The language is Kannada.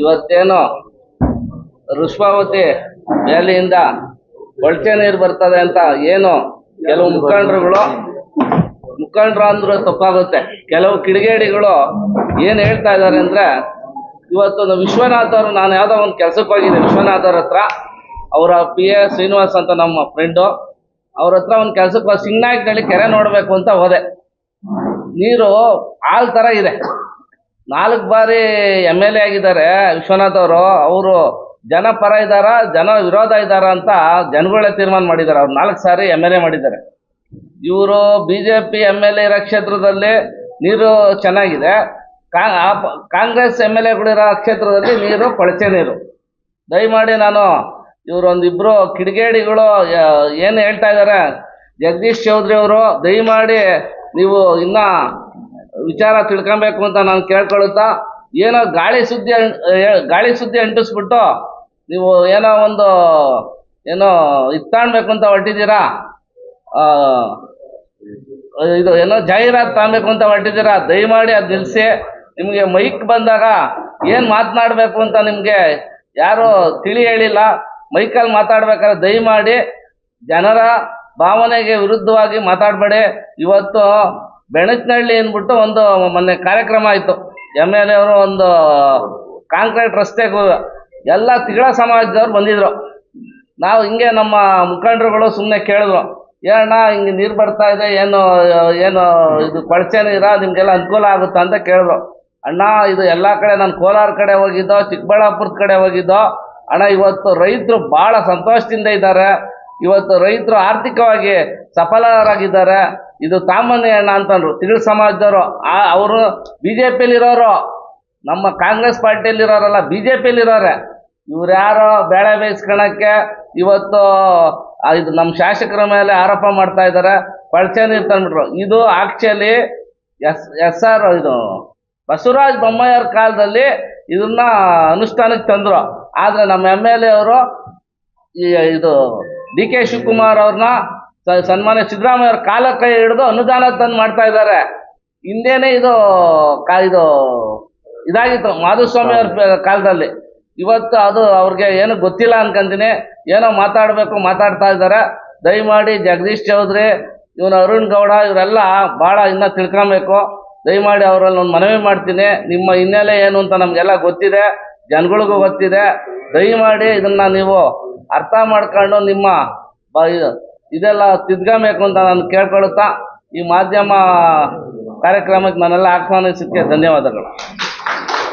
ಇವತ್ತೇನು ಋಷ್ಪಾವತಿ ವ್ಯಾಲಿಯಿಂದ ಒಳಚೆ ನೀರು ಬರ್ತದೆ ಅಂತ ಏನು ಕೆಲವು ಮುಖಂಡರುಗಳು ಮುಖಂಡರು ಅಂದ್ರೆ ತಪ್ಪಾಗುತ್ತೆ. ಕೆಲವು ಕಿಡಿಗೇಡಿಗಳು ಏನ್ ಹೇಳ್ತಾ ಇದ್ದಾರೆ ಅಂದ್ರೆ ಇವತ್ತು ನಮ್ಮ ವಿಶ್ವನಾಥ್ ಅವರು, ನಾನು ಯಾವುದೋ ಒಂದು ಕೆಲಸಕ್ಕೆ ಹೋಗಿದ್ದೆ ವಿಶ್ವನಾಥ್ ಅವ್ರ ಹತ್ರ. ಅವರ ಪಿ ಎ ಶ್ರೀನಿವಾಸ್ ಅಂತ ನಮ್ಮ ಫ್ರೆಂಡು ಅವ್ರ ಹತ್ರ ಒಂದು ಕೆಲಸಕ್ಕೆ ಸಿಂಗ್ನಾಯ್ಕಲ್ಲಿ ಕೆರೆ ನೋಡಬೇಕು ಅಂತ ಹೋದೆ. ನೀರು ಹಾಲ್ ತರ ಇದೆ. ನಾಲ್ಕು ಬಾರಿ ಎಂ ಎಲ್ ಎ ಆಗಿದ್ದಾರೆ ವಿಶ್ವನಾಥ್ ಅವರು. ಅವರು ಜನ ಪರ ಇದ್ದಾರ, ಜನ ವಿರೋಧ ಇದ್ದಾರ ಅಂತ ಜನಗಳೇ ತೀರ್ಮಾನ ಮಾಡಿದ್ದಾರೆ. ಅವ್ರು ನಾಲ್ಕು ಸಾರಿ ಎಂ ಎಲ್ ಎ ಮಾಡಿದ್ದಾರೆ. ಇವರು B J P M L A ಇರೋ ಕ್ಷೇತ್ರದಲ್ಲಿ ನೀರು ಚೆನ್ನಾಗಿದೆ. ಕಾಂಗ್ರೆಸ್ ಎಂ ಎಲ್ ಎಗಳಿರೋ ಕ್ಷೇತ್ರದಲ್ಲಿ ನೀರು, ಕೊಳಚೆ ನೀರು. ದಯಮಾಡಿ ನಾನು ಇವರೊಂದಿಬ್ರು ಕಿಡಿಗೇಡಿಗಳು ಏನು ಹೇಳ್ತಾ ಇದ್ದಾರೆ? ಜಗದೀಶ್ ಚೌಧರಿ ಅವರು, ದಯಮಾಡಿ ನೀವು ಇನ್ನ ವಿಚಾರ ತಿಳ್ಕೊಬೇಕು ಅಂತ ನಾನು ಕೇಳ್ಕೊಳ್ಳುತ್ತಾ ಏನೋ ಗಾಳಿ ಸುದ್ದಿ ಗಾಳಿ ಸುದ್ದಿ ಅಂಟಿಸ್ಬಿಟ್ಟು ನೀವು ಏನೋ ಒಂದು, ಏನೋ ಇತ್ತಾಣ್ಬೇಕು ಅಂತ ಹೊರಟಿದ್ದೀರಾ? ಇದು ಏನೋ ಜಾಹೀರಾತು ತಾಣ್ಬೇಕು ಅಂತ ಹೊರಟಿದ್ದೀರಾ? ದಯಮಾಡಿ ಅದು ನಿಲ್ಲಿಸಿ ನಿಮಗೆ ಮೈಕ್ ಬಂದಾಗ ಏನು ಮಾತನಾಡಬೇಕು ಅಂತ ನಿಮಗೆ ಯಾರು ತಿಳಿ ಹೇಳಿಲ್ಲ. ಮೈಕಲ್ಲಿ ಮಾತಾಡ್ಬೇಕಾದ್ರೆ ದಯಮಾಡಿ ಜನರ ಭಾವನೆಗೆ ವಿರುದ್ಧವಾಗಿ ಮಾತಾಡಬೇಡಿ. ಇವತ್ತು ಬೆಣಚನಹಳ್ಳಿ ಅಂದ್ಬಿಟ್ಟು ಒಂದು ಮೊನ್ನೆ ಕಾರ್ಯಕ್ರಮ ಆಯಿತು. ಎಂ ಎಲ್ ಎ ಅವರು ಒಂದು ಕಾಂಕ್ರೀಟ್ ರಸ್ತೆಗೆ ಎಲ್ಲ ತಿಗಳ ಸಮಾಜದವ್ರು ಬಂದಿದ್ರು. ನಾವು ಹಿಂಗೆ ನಮ್ಮ ಮುಖಂಡರುಗಳು ಸುಮ್ಮನೆ ಕೇಳಿದ್ರು. ಏನಣ್ಣ ಹಿಂಗೆ ನೀರು ಬರ್ತಾ ಇದೆ, ಏನು ಏನು ಇದು ಕೊಳಚೆ ಇರ, ನಿಮಗೆಲ್ಲ ಅನುಕೂಲ ಆಗುತ್ತಾ ಅಂತ ಕೇಳಿದ್ರು. ಅಣ್ಣ, ಇದು ಎಲ್ಲ ಕಡೆ ನಾನು ಕೋಲಾರ ಕಡೆ ಹೋಗಿದ್ದೋ, ಚಿಕ್ಕಬಳ್ಳಾಪುರದ ಕಡೆ ಹೋಗಿದ್ದೋ, ಅಣ್ಣ, ಇವತ್ತು ರೈತರು ಭಾಳ ಸಂತೋಷದಿಂದ ಇದ್ದಾರೆ. ಇವತ್ತು ರೈತರು ಆರ್ಥಿಕವಾಗಿ ಸಫಲರಾಗಿದ್ದಾರೆ. ಇದು ಸಾಮಾನ್ಯ ಅಣ್ಣ ಅಂತಂದ್ರು. ತಿಳು ಸಮಾಜದವರು. ಆ, ಅವರು ಬಿ ಜೆ ಪಿಲಿರೋರು ನಮ್ಮ ಕಾಂಗ್ರೆಸ್ ಪಾರ್ಟಿಯಲ್ಲಿರೋರಲ್ಲ ಬಿ ಜೆ ಇರೋರೆ ಇವ್ರು ಯಾರೋ ಬೇಳೆ ಬೇಯಿಸ್ಕೊಳಕ್ಕೆ ಇವತ್ತು ಇದು ನಮ್ಮ ಶಾಸಕರ ಮೇಲೆ ಆರೋಪ ಮಾಡ್ತಾ ಇದ್ದಾರೆ ಕೊಳಚೆ ನೀರ್ತಂದ್ರು ಇದು ಆಕ್ಚುಲಿ ಎಸ್ ಎಸ್ ಆರ್ ಇದು ಬಸವರಾಜ ಬೊಮ್ಮಾಯಿಯವ್ರ ಕಾಲದಲ್ಲಿ ಇದನ್ನ ಅನುಷ್ಠಾನಕ್ಕೆ ತಂದ್ರು. ಆದರೆ ನಮ್ಮ ಎಂ ಎಲ್ ಎ ಅವರು ಇದು ಡಿ ಕೆ ಶಿವಕುಮಾರ್ ಅವ್ರನ್ನ ಸನ್ಮಾನ್ಯ ಸಿದ್ದರಾಮಯ್ಯ ಅವ್ರ ಕಾಲ ಕೈ ಹಿಡಿದು ಅನುದಾನ ತಂದು ಮಾಡ್ತಾ ಇದ್ದಾರೆ. ಹಿಂದೇನೆ ಇದು ಕಾ ಇದು ಇದಾಗಿತ್ತು ಮಾಧುಸ್ವಾಮಿ ಅವ್ರ ಕಾಲದಲ್ಲಿ. ಇವತ್ತು ಅದು ಅವ್ರಿಗೆ ಏನು ಗೊತ್ತಿಲ್ಲ ಅನ್ಕೊಂತೀನಿ. ಏನೋ ಮಾತಾಡಬೇಕು ಮಾತಾಡ್ತಾ ಇದ್ದಾರೆ. ದಯಮಾಡಿ ಜಗದೀಶ್ ಚೌಧರಿ ಇವನು ಅರುಣ್ ಗೌಡ ಇವರೆಲ್ಲ ಭಾಳ ಇನ್ನೂ ತಿಳ್ಕೊಬೇಕು. ದಯಮಾಡಿ ಅವರಲ್ಲಿ ಒಂದು ಮನವಿ ಮಾಡ್ತೀನಿ. ನಿಮ್ಮ ಹಿನ್ನೆಲೆ ಏನು ಅಂತ ನಮಗೆಲ್ಲ ಗೊತ್ತಿದೆ. ಜನಗಳಿಗೂ ಗೊತ್ತಿದೆ. ದಯಮಾಡಿ ಇದನ್ನು ನೀವು ಅರ್ಥ ಮಾಡ್ಕೊಂಡು ನಿಮ್ಮ ಬ- ಇದೆಲ್ಲ ತಿದ್ಕೋಬೇಕು ಅಂತ ನಾನು ಕೇಳ್ಕೊಳುತ್ತಾ ಈ ಮಾಧ್ಯಮ ಕಾರ್ಯಕ್ರಮಕ್ಕೆ ನನ್ನೆಲ್ಲ ಆಹ್ವಾನಿಸಿದ್ದಕ್ಕೆ ಧನ್ಯವಾದಗಳು.